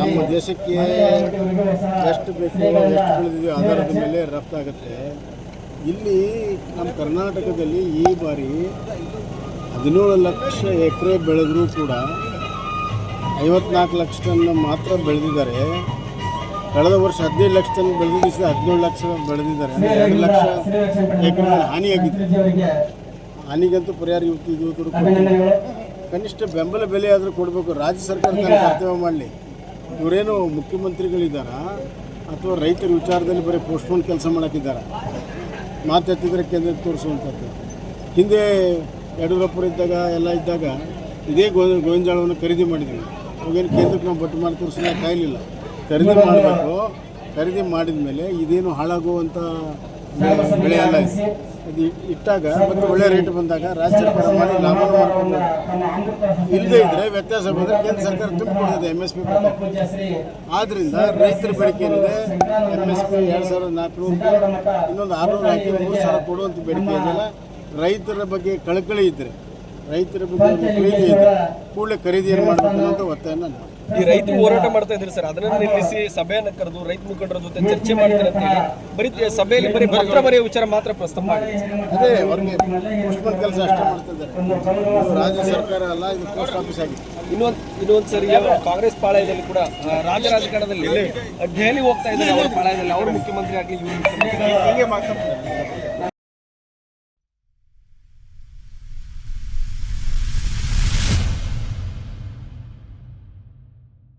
ನಮ್ಮ ದೇಶಕ್ಕೆ ಎಷ್ಟು ಬೇಕು ಎಷ್ಟು ಬೆಳೆದಿದೆ ಆಧಾರದ ಮೇಲೆ ರಫ್ತಾಗುತ್ತೆ ಇಲ್ಲಿ ನಮ್ಮ ಕರ್ನಾಟಕದಲ್ಲಿ ಈ ಬಾರಿ ಹದಿನೇಳು ಲಕ್ಷ ಎಕರೆ ಬೆಳೆದರೂ ಕೂಡ ಐವತ್ನಾಲ್ಕು ಲಕ್ಷ ಟನ್ ಮಾತ್ರ ಬೆಳೆದಿದ್ದಾರೆ. ಕಳೆದ ವರ್ಷ ಹದಿನೈದು ಲಕ್ಷ ಟನ್ ಬೆಳೆದಿದ್ದ ಹದಿನೇಳು ಲಕ್ಷ ಬೆಳೆದಿದ್ದಾರೆ. ಎರಡು ಲಕ್ಷ ಎಕರೆ ಹಾನಿಯಾಗಿದೆ. ಹಾನಿಗಂತೂ ಪರಿಹಾರ ಇದು ಕೊಡ್ತಿಲ್ಲ. ಕನಿಷ್ಠ ಬೆಂಬಲ ಬೆಲೆ ಆದರೂ ಕೊಡಬೇಕು. ರಾಜ್ಯ ಸರ್ಕಾರ ಕರ್ತವ್ಯ ಮಾಡಲಿ. ಇವರೇನು ಮುಖ್ಯಮಂತ್ರಿಗಳಿದ್ದಾರ ಅಥವಾ ರೈತರ ವಿಚಾರದಲ್ಲಿ ಬರೀ ಪೋಸ್ಟ್ಪೋನ್ ಕೆಲಸ ಮಾಡೋಕ್ಕಿದ್ದಾರ? ಮಾತೆತ್ತಿದ್ರೆ ಕೇಂದ್ರಕ್ಕೆ ತೋರಿಸುವಂಥದ್ದು ಹಿಂದೆ ಯಡಿಯೂರಪ್ಪರು ಇದ್ದಾಗ ಎಲ್ಲ ಇದ್ದಾಗ ಇದೇ ಗೋ ಗೋವಿಂಜಾಳವನ್ನು ಖರೀದಿ ಮಾಡಿದ್ವಿ. ಅವಾಗೇನು ಕೇಂದ್ರಕ್ಕೆ ನಾವು ಬಟ್ಟು ಮಾಡಿ ತೋರಿಸೋಣ ಕಾಯಲಿಲ್ಲ ಖರೀದಿ ಮಾಡಬೇಕು. ಖರೀದಿ ಮಾಡಿದ ಮೇಲೆ ಇದೇನು ಹಾಳಾಗುವಂಥ ಬೆಳೆ ಅಲ್ಲ ಇದು. ಅದು ಇಟ್ಟಾಗ ಮತ್ತು ಒಳ್ಳೆ ರೇಟ್ ಬಂದಾಗ ರಾಜ್ಯ ಸರ್ಕಾರ ಮಾಡಿ ಲಾಭ ಮಾಡಿಕೊಂಡು ಇಲ್ಲದೇ ಇದ್ರೆ ವ್ಯತ್ಯಾಸ ಬಂದರೆ ಕೇಂದ್ರ ಸರ್ಕಾರ ತುಂಬಿಕೊಡ್ತದೆ ಎಂ ಎಸ್ ಪಿ ಆದ್ರಿಂದ ರೈತರ ಬೇಡಿಕೆ ಏನಿದೆ ಎಂ ಎಸ್ ಪಿ ಎರಡು ಸಾವಿರದ ನಾಲ್ಕುನೂರು ಇನ್ನೊಂದು ಆರುನೂರು ಹಾಕಿ ಮೂರು ಸಾವಿರ ಕೊಡುವಂಥ ಬೇಡಿಕೆ ಇದೆಯಲ್ಲ ರೈತರ ಬಗ್ಗೆ ಕಳಕಳಿ ಇದ್ದರೆ ರೈತರ ಬಗ್ಗೆ ಪ್ರೀತಿ ಇದ್ದರೆ ಕೂಡಲೇ ಖರೀದಿಯನ್ನು ಮಾಡಬೇಕು ಅನ್ನೋಂಥ ಒತ್ತಾಯನ ಈ ರೈತರು ಹೋರಾಟ ಮಾಡ್ತಾ ಇದ್ರು ಸರ್. ಅದನ್ನ ನಿಲ್ಲಿಸಿ ಸಭೆಯನ್ನು ಕರೆದು ರೈತ ಮುಖಂಡರ ಜೊತೆ ಚರ್ಚೆ ಮಾಡ್ತಾರೆ ಅಂತ ಹೇಳಿ ಬರೀ ಸಭೆಯಲ್ಲಿ ಬರೀ ಪತ್ರ ಬರೆಯ ವಿಚಾರ ಮಾತ್ರ ಪ್ರಸ್ತಾಪ ಮಾಡಿ. ಅದೇ ಅವ್ರಿಗೆ ಪೋಸ್ಟ್ ಕೆಲಸ ಅಷ್ಟೇ ಮಾಡ್ತಿದ್ದಾರೆ ಇದು ರಾಜ್ಯ ಸರ್ಕಾರ ಅಲ್ಲ ಇದು ಪೋಸ್ಟ್ ಆಫೀಸ್ ಆಗಿದೆ. ಇನ್ನೊಂದು ಇನ್ನೊಂದು ಸರಿ ಕಾಂಗ್ರೆಸ್ ಪಾಳಯದಲ್ಲಿ ಕೂಡ ರಾಜ್ಯ ರಾಜಕಾರಣದಲ್ಲಿ ದೆಹಲಿ ಹೋಗ್ತಾ ಇದ್ದಾರೆ. ಅವ್ರ ಪಾಳಯದಲ್ಲಿ ಅವ್ರ ಮುಖ್ಯಮಂತ್ರಿ ಆಗಲಿ ಇವರು ಮುಖ್ಯಮಂತ್ರಿ